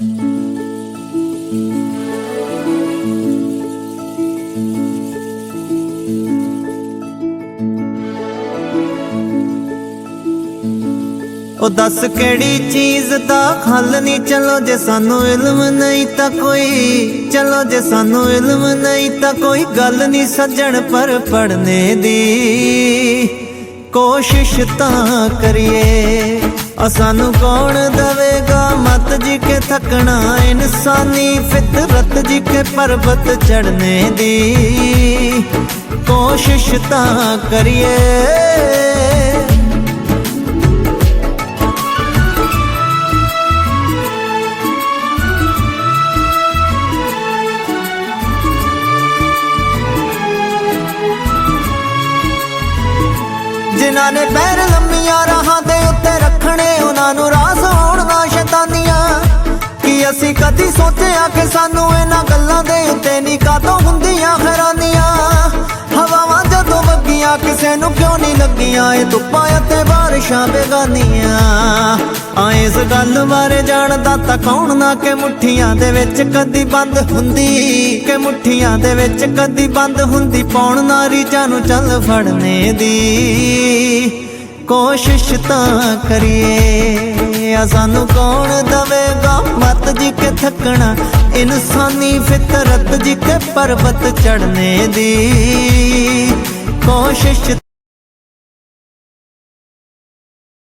ਉਹ ਦੱਸ ਕਿਹੜੀ ਚੀਜ਼ ਦਾ ਹੱਲ ਨਹੀਂ ਚਲੋ ਜੇ ਸਾਨੂੰ ਇਲਮ ਨਹੀਂ ਤਾਂ ਕੋਈ, ਚਲੋ ਜੇ ਸਾਨੂੰ ਇਲਮ ਨਹੀਂ ਤਾਂ ਕੋਈ ਗੱਲ ਨਹੀਂ ਸੱਜਣ ਪਰ ਪੜਨੇ ਦੀ। ਕੋਸ਼ਿਸ਼ ਤਾਂ ਕਰੀਏ ਆ ਸਾਨੂੰ ਕੌਣ ਦਵੇਗਾ? ਮਤ ਜੀ ਕੇ ਥਕਣਾ, ਇਨਸਾਨੀ ਫਿਤਰਤ ਜੀ ਕੇ ਪਰਬਤ ਚੜਨੇ ਦੀ। ਕੋਸ਼ਿਸ਼ ਤਾਂ ਕਰੀਏ। ਜਿਨ੍ਹਾਂ ਨੇ ਪੈਰ ਲੰਮੀਆਂ ਰਾਹਾਂ ਅਸੀਂ ਕਦੀ ਸੋਚਿਆ ਕਿ ਸਾਨੂੰ ਇਹਨਾਂ ਗੱਲਾਂ ਦੇ ਉੱਤੇ ਨਹੀਂ ਕਾਤੋਂ ਹੁੰਦੀਆਂ ਹੈਰਾਨੀਆਂ। ਹਵਾਵਾਂ ਜਦੋਂ ਵਗੀਆਂ, ਕਿਸੇ ਨੂੰ ਕਿਉਂ ਨਹੀਂ ਲੱਗੀਆਂ? ਇਹ ਧੁੱਪਾਂ ਅਤੇ ਬਾਰਿਸ਼ਾਂ ਬੇਗਾਨੀਆਂ। ਆ ਇਸ ਗੱਲ ਬਾਰੇ ਜਾਣਦਾ ਤਾਂ ਕੌਣ ਨਾ ਕਿ ਮੁੱਠੀਆਂ ਦੇ ਵਿੱਚ ਕਦੀ ਬੰਦ ਹੁੰਦੀ, ਕਿ ਮੁੱਠੀਆਂ ਦੇ ਵਿੱਚ ਕਦੀ ਬੰਦ ਹੁੰਦੀ। ਪੌਣ ਨਾਰੀ ਜਾਨੂੰ ਚੱਲ ਫੜਨੇ ਦੀ। ਕੋਸ਼ਿਸ਼ ਤਾਂ ਕਰੀਏ। ਆ ਸਾਨੂੰ ਕੌਣ ਦਵੇਗਾ? ਮਤ ਜੀ ਕੇ ਥੱਕਣਾ, ਇਨਸਾਨੀ ਫਿਤਰਤ ਜੀ ਕੇ ਪਰਬਤ ਚੜਨੇ ਦੀ। ਕੋਸ਼ਿਸ਼